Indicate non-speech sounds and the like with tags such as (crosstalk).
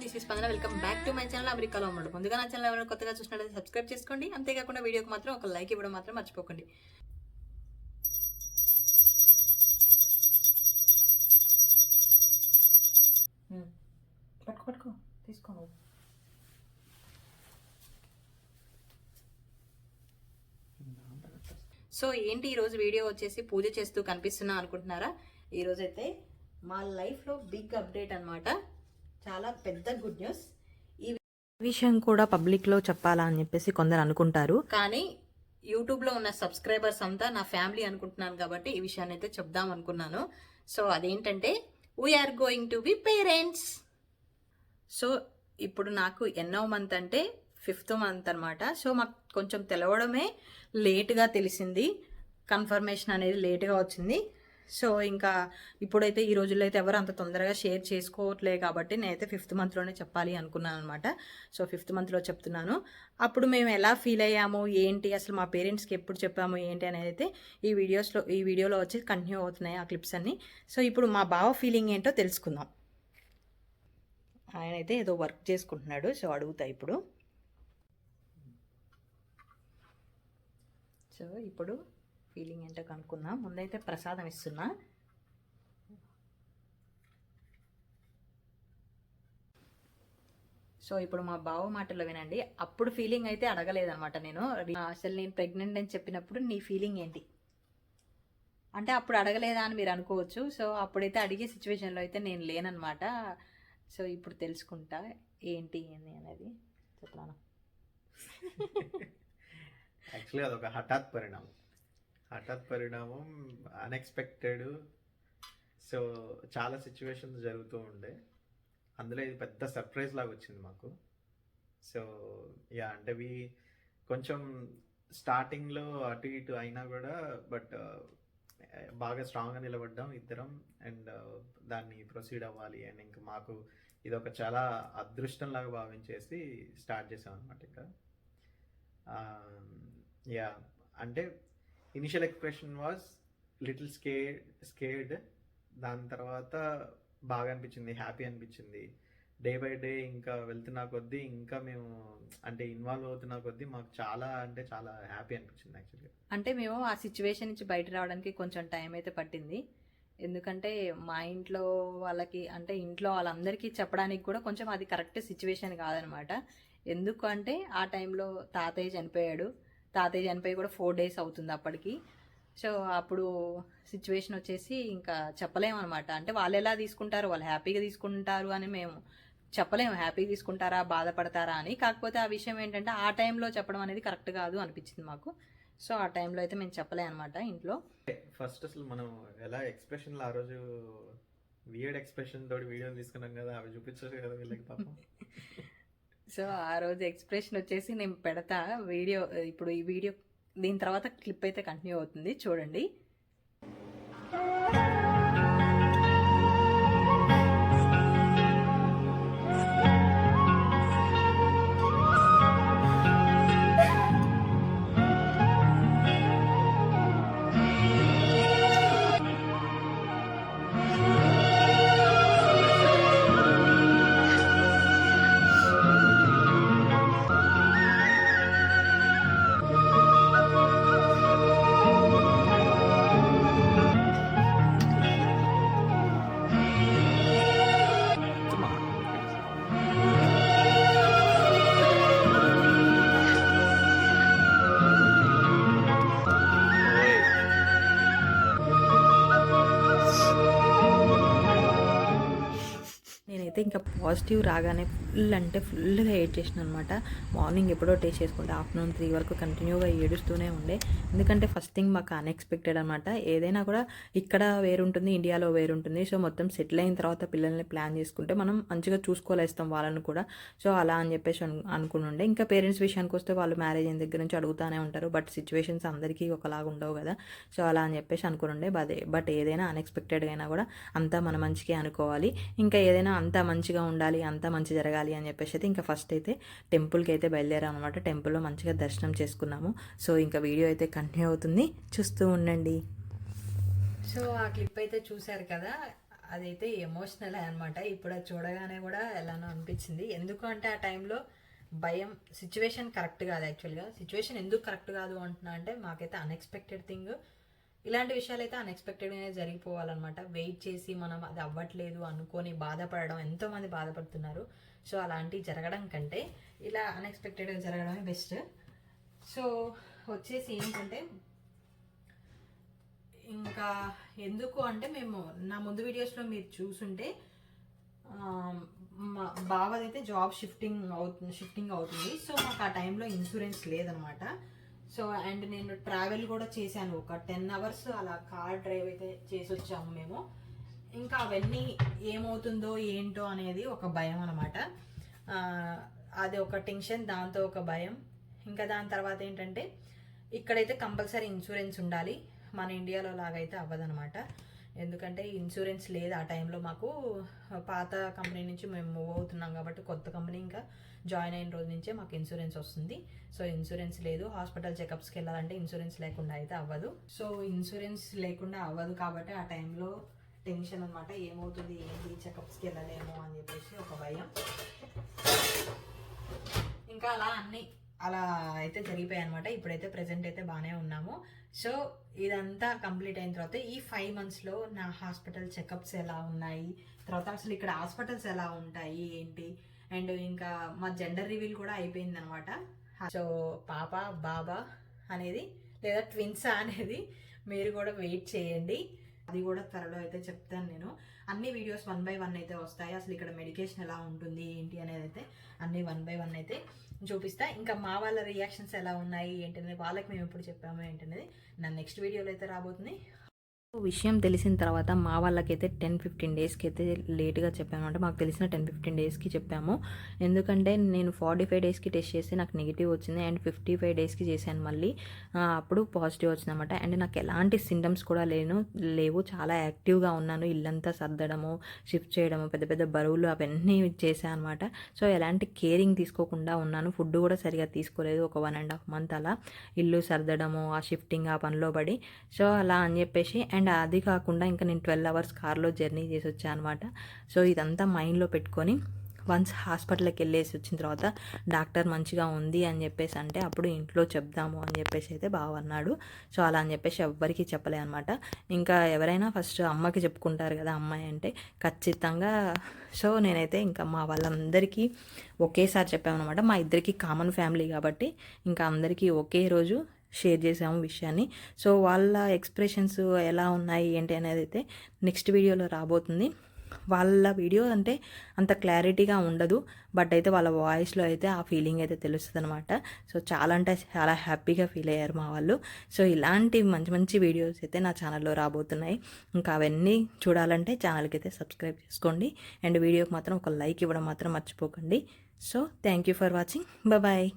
Vandana welcome back to my channel. అమెరికాలో ఉన్నాడు. ముందుగా నా ఛానల్ ఎవరైనా కొత్తగా చూసినట్లయితే సబ్స్క్రైబ్ చేసుకోండి. అంతేకాకుండా వీడియోకి మాత్రం ఒక లైక్ ఇవ్వడం మాత్రం మర్చిపోకండి. పట్టుకో పట్టుకో. తీసుకో. నువ్వు. సో ఏంటి ఈరోజు వీడియో వచ్చేసి పూజ చేస్తూ కనిపిస్తున్నా అనుకుంటున్నారా? ఈరోజు అయితే మా లైఫ్లో బిగ్ అప్డేట్ అన్నమాట. చాలా పెద్ద గుడ్ న్యూస్ ఈ విషయం కూడా పబ్లిక్లో చెప్పాలా అని చెప్పేసి కొందరు అనుకుంటారు. కానీ యూట్యూబ్లో ఉన్న సబ్స్క్రైబర్స్ అంతా నా ఫ్యామిలీ అనుకుంటున్నాను కాబట్టి ఈ విషయాన్ని అయితే చెప్దాం అనుకున్నాను. సో అదేంటంటే we are going to be parents so ఇప్పుడు నాకు ఎన్నో మంత్ అంటే ఫిఫ్త్ మంత్ అనమాట సో మాకు కొంచెం తెలవడమే లేట్గా తెలిసింది. కన్ఫర్మేషన్ అనేది లేట్గా వచ్చింది. సో ఇంకా ఇప్పుడైతే ఈ రోజుల్లో అయితే ఎవరు అంత తొందరగా షేర్ చేసుకోవట్లే కాబట్టి నేనైతే ఫిఫ్త్ మంత్లోనే చెప్పాలి అనుకున్నాను అనమాట సో ఫిఫ్త్ మంత్లో చెప్తున్నాను. అప్పుడు మేము ఎలా ఫీల్ అయ్యాము? ఏంటి? అసలు మా పేరెంట్స్కి ఎప్పుడు చెప్పాము? ఏంటి? అనేది అయితే ఈ వీడియోస్లో ఈ వీడియోలో వచ్చి కంటిన్యూ అవుతున్నాయి ఆ క్లిప్స్ అన్నీ. సో ఇప్పుడు మా బావ ఫీలింగ్ ఏంటో తెలుసుకుందాం. ఆయన అయితే ఏదో వర్క్ చేసుకుంటున్నాడు. సో అడుగుతా ఇప్పుడు. సో ఇప్పుడు ఫీలింగ్ ఏంటో కనుక్కుందాం. ముందైతే ప్రసాదం ఇస్తున్నా. సో ఇప్పుడు మా బావ మాటలో వినండి. అప్పుడు ఫీలింగ్ అయితే అడగలేదనమాట నేను. అసలు నేను ప్రెగ్నెంట్ అని చెప్పినప్పుడు నీ ఫీలింగ్ ఏంటి? అంటే అప్పుడు అడగలేదా అని మీరు అనుకోవచ్చు. సో అప్పుడైతే అడిగే సిచ్యువేషన్లో అయితే నేను లేనన్నమాట. సో ఇప్పుడు తెలుసుకుంటా. ఏంటి ఏంది అనేది చెప్తాను. యాక్చువల్లీ అదొక హఠాత్ పరిణామం. హఠాత్ పరిణామం అన్ఎక్స్పెక్టెడ్ సో చాలా సిచ్యువేషన్స్ జరుగుతూ ఉండే. అందులో ఇది పెద్ద సర్ప్రైజ్ లాగా వచ్చింది మాకు. సో యా అంటే వి కొంచెం స్టార్టింగ్లో అటు ఇటు అయినా కూడా బట్ uh, బాగా స్ట్రాంగ్గా నిలబడ్డాం ఇద్దరం. అండ్ uh, దాన్ని ప్రొసీడ్ అవ్వాలి అండ్ ఇంకా మాకు ఇది ఒక చాలా అదృష్టం లాగా భావించేసి స్టార్ట్ చేసాం అనమాట ఇంకా. Um, యా అంటే initial expression was little స్కే scared దాని తర్వాత బాగా అనిపించింది హ్యాపీ అనిపించింది. డే బై డే ఇంకా వెళ్తున్నా కొద్దీ ఇంకా మేము అంటే ఇన్వాల్వ్ అవుతున్నా కొద్దీ మాకు చాలా అంటే చాలా హ్యాపీ అనిపించింది యాక్చువల్గా అంటే మేము ఆ సిచ్యువేషన్ నుంచి బయట రావడానికి కొంచెం టైం అయితే పట్టింది. ఎందుకంటే మా ఇంట్లో వాళ్ళకి అంటే ఇంట్లో వాళ్ళందరికీ చెప్పడానికి కూడా కొంచెం అది కరెక్ట్ సిచ్యువేషన్ కాదనమాట. ఎందుకు అంటే ఆ టైంలో తాతయ్య చనిపోయాడు. తాతయ్య చనిపోయి కూడా ఫోర్ డేస్ అవుతుంది అప్పటికి. సో అప్పుడు సిచ్యువేషన్ వచ్చేసి ఇంకా చెప్పలేము అనమాట అంటే వాళ్ళు ఎలా తీసుకుంటారు? వాళ్ళు హ్యాపీగా తీసుకుంటారు అని మేము చెప్పలేము. హ్యాపీగా తీసుకుంటారా? బాధపడతారా అని. కాకపోతే ఆ విషయం ఏంటంటే ఆ టైంలో చెప్పడం అనేది కరెక్ట్ కాదు అనిపించింది మాకు. సో ఆ టైంలో అయితే మేము చెప్పలే అనమాట ఇంట్లో. ఫస్ట్ అసలు మనం ఎలా ఎక్స్ప్రెషన్లో ఆ రోజు వియర్డ్ ఎక్స్ప్రెషన్ తోటి వీడియోలు తీసుకున్నాం కదా అవి చూపించచ్చు కదా వీళ్ళకి పాపం. (laughs) సో ఆ రోజు ఎక్స్ప్రెషన్ వచ్చేసి నేను పెడతా వీడియో ఇప్పుడు ఈ వీడియో దీని తర్వాత క్లిప్ అయితే కంటిన్యూ అవుతుంది చూడండి. ఇంకా పాజిటివ్ రాగానే ఫుల్ అంటే ఫుల్గా ఏడ్ చేసిన అనమాట మార్నింగ్ ఎప్పుడో టేస్ట్ చేసుకుంటే ఆఫ్టర్నూన్ త్రీ వరకు కంటిన్యూగా ఏడుస్తూనే ఉండే. ఎందుకంటే ఫస్ట్ థింగ్ మాకు అన్ఎక్స్పెక్టెడ్ అనమాట. ఏదైనా కూడా ఇక్కడ వేరుంటుంది ఇండియాలో వేరుంటుంది. సో మొత్తం సెటిల్ అయిన తర్వాత పిల్లల్ని ప్లాన్ చేసుకుంటే మనం మంచిగా చూసుకోలేస్తాం వాళ్ళని కూడా. సో అలా అని చెప్పేసి అను అనుకుని ఉండే. ఇంకా పేరెంట్స్ విషయానికి వస్తే వాళ్ళు మ్యారేజ్ అయిన దగ్గర నుంచి అడుగుతానే ఉంటారు. బట్ సిచ్యువేషన్స్ అందరికీ ఒకలాగా ఉండవు కదా. సో అలా అని చెప్పేసి అనుకుని ఉండే. బట్ ఏదైనా అన్ఎక్స్పెక్టెడ్గా అయినా కూడా అంతా మన మంచికే అనుకోవాలి. ఇంకా ఏదైనా అంతా మంచిగా ఉండాలి అంతా మంచి జరగాలి అని చెప్పేసి అయితే ఇంకా ఫస్ట్ అయితే టెంపుల్కి అయితే బయలుదేరాం అనమాట టెంపుల్లో మంచిగా దర్శనం చేసుకున్నాము. సో ఇంకా వీడియో అయితే కంటిన్యూ అవుతుంది. చూస్తూ ఉండండి. సో ఆ క్లిప్ అయితే చూశారు కదా? అదైతే ఎమోషనల్ అనమాట ఇప్పుడు చూడగానే కూడా ఎలానో అనిపించింది. ఎందుకు అంటే ఆ టైంలో భయం సిచ్యువేషన్ కరెక్ట్ కాదు యాక్చువల్గా సిచ్యువేషన్ ఎందుకు కరెక్ట్ కాదు అంటున్నా అంటే మాకైతే అన్ఎక్స్పెక్టెడ్ థింగ్ ఇలాంటి విషయాలు అయితే అన్ఎక్స్పెక్టెడ్గానే జరిగిపోవాలన్నమాట. వెయిట్ చేసి మనం అది అవ్వట్లేదు అనుకొని బాధపడడం ఎంతోమంది బాధపడుతున్నారు. సో అలాంటివి జరగడం కంటే ఇలా అన్ఎక్స్పెక్టెడ్గా జరగడమే బెస్ట్ సో వచ్చేసి ఏంటంటే ఇంకా ఎందుకు అంటే మేము నా ముందు వీడియోస్లో మీరు చూసుంటే మా బావదైతే జాబ్ షిఫ్టింగ్ అవుతుంది షిఫ్టింగ్ అవుతుంది. సో మాకు ఆ టైంలో ఇన్సూరెన్స్ లేదనమాట సో అండ్ నేను ట్రావెల్ కూడా చేశాను. ఒక టెన్ అవర్స్ అలా కార్ డ్రైవ్ అయితే చేసి వచ్చాము మేము. ఇంకా అవన్నీ ఏమవుతుందో ఏంటో అనేది ఒక భయం అనమాట అది ఒక టెన్షన్ దాంతో ఒక భయం. ఇంకా దాని తర్వాత ఏంటంటే ఇక్కడైతే కంపల్సరీ ఇన్సూరెన్స్ ఉండాలి. మన ఇండియాలో లాగైతే అవ్వదనమాట ఎందుకంటే ఇన్సూరెన్స్ లేదు ఆ టైంలో మాకు. పాత కంపెనీ నుంచి మేము మూవ్ అవుతున్నాం కాబట్టి కొత్త కంపెనీ ఇంకా జాయిన్ అయిన రోజు నుంచే మాకు ఇన్సూరెన్స్ వస్తుంది. సో ఇన్సూరెన్స్ లేదు. హాస్పిటల్ చెకప్స్కి వెళ్ళాలంటే ఇన్సూరెన్స్ లేకుండా అయితే అవ్వదు. సో ఇన్సూరెన్స్ లేకుండా అవ్వదు కాబట్టి ఆ టైంలో టెన్షన్ అనమాట ఏమవుతుంది? ఏంటి? చెకప్స్కి వెళ్ళలేము అని చెప్పేసి ఒక భయం. ఇంకా అలా అన్నీ అలా అయితే జరిగిపోయాయి అనమాట ఇప్పుడైతే ప్రజెంట్ అయితే బాగానే ఉన్నాము. సో ఇదంతా కంప్లీట్ అయిన తర్వాత ఈ ఫైవ్ మంత్స్లో నా హాస్పిటల్ చెకప్స్ ఎలా ఉన్నాయి? తర్వాత అసలు ఇక్కడ హాస్పిటల్స్ ఎలా ఉంటాయి? ఏంటి? అండ్ ఇంకా మా జెండర్ రివీల్ కూడా అయిపోయింది అనమాట సో పాప బాబా అనేది లేదా ట్విన్సా అనేది మీరు కూడా వెయిట్ చేయండి. అది కూడా త్వరలో అయితే చెప్తాను నేను. అన్ని వీడియోస్ వన్ బై వన్ అయితే వస్తాయి. అసలు ఇక్కడ మెడికేషన్ ఎలా ఉంటుంది ఏంటి అనేది అయితే అన్ని వన్ బై వన్ అయితే చూపిస్తా. ఇంకా మా వాళ్ళ రియాక్షన్స్ ఎలా ఉన్నాయి ఏంటనేది వాళ్ళకి మేము ఎప్పుడు చెప్పాము ఏంటనేది నా నెక్స్ట్ వీడియోలో అయితే రాబోతుంది. విషయం తెలిసిన తర్వాత మా వాళ్ళకైతే టెన్ ఫిఫ్టీన్ డేస్కి అయితే లేట్గా చెప్పాము. అంటే మాకు తెలిసిన టెన్ ఫిఫ్టీన్ డేస్కి చెప్పాము. ఎందుకంటే నేను ఫార్టీ ఫైవ్ డేస్కి టెస్ట్ చేసి నాకు నెగిటివ్ వచ్చింది. అండ్ ఫిఫ్టీ ఫైవ్ డేస్కి చేశాను మళ్ళీ. అప్పుడు పాజిటివ్ వచ్చిందన్నమాట. అండ్ నాకు ఎలాంటి సింటమ్స్ కూడా లేను. లేవు. చాలా యాక్టివ్గా ఉన్నాను. ఇల్లంతా సర్దడము షిఫ్ట్ చేయడము పెద్ద పెద్ద బరువులు అవన్నీ చేశాను అనమాట సో ఎలాంటి కేరింగ్ తీసుకోకుండా ఉన్నాను. ఫుడ్ కూడా సరిగా తీసుకోలేదు. ఒక వన్ అండ్ హాఫ్ మంత్ అలా ఇల్లు సర్దడము ఆ షిఫ్టింగ్ ఆ పనిలో పడి. సో అలా అని చెప్పేసి అండ్ అండ్ అది కాకుండా ఇంకా నేను ట్వెల్వ్ అవర్స్ కార్లో జర్నీ చేసి వచ్చాను అనమాట సో ఇదంతా మైండ్లో పెట్టుకొని వన్స్ హాస్పిటల్కి వెళ్ళేసి వచ్చిన తర్వాత డాక్టర్ మంచిగా ఉంది అని చెప్పేసి అంటే అప్పుడు ఇంట్లో చెప్దాము అని చెప్పేసి అయితే బాగా అన్నాడు. సో అలా అని చెప్పేసి ఎవ్వరికీ చెప్పలే అనమాట ఇంకా ఎవరైనా ఫస్ట్ అమ్మకి చెప్పుకుంటారు కదా అమ్మాయి అంటే ఖచ్చితంగా. సో నేనైతే ఇంకా మా వాళ్ళందరికీ ఒకేసారి చెప్పామన్నమాట. మా ఇద్దరికి కామన్ ఫ్యామిలీ కాబట్టి ఇంకా అందరికీ ఒకే రోజు షేర్ చేసాము విషయాన్ని. సో వాళ్ళ ఎక్స్ప్రెషన్స్ ఎలా ఉన్నాయి ఏంటి అనేది అయితే నెక్స్ట్ వీడియోలో రాబోతుంది. వాళ్ళ వీడియో అంటే అంత క్లారిటీగా ఉండదు. బట్ అయితే వాళ్ళ వాయిస్లో అయితే ఆ ఫీలింగ్ అయితే తెలుస్తుంది అనమాట సో చాలా అంటే చాలా హ్యాపీగా ఫీల్ అయ్యారు మా వాళ్ళు. సో ఇలాంటి మంచి మంచి వీడియోస్ అయితే నా ఛానల్లో రాబోతున్నాయి. ఇంకా అవన్నీ చూడాలంటే ఛానల్కి అయితే సబ్స్క్రైబ్ చేసుకోండి. అండ్ వీడియోకి మాత్రం ఒక లైక్ ఇవ్వడం మాత్రం మర్చిపోకండి. So thank you for watching. Bye.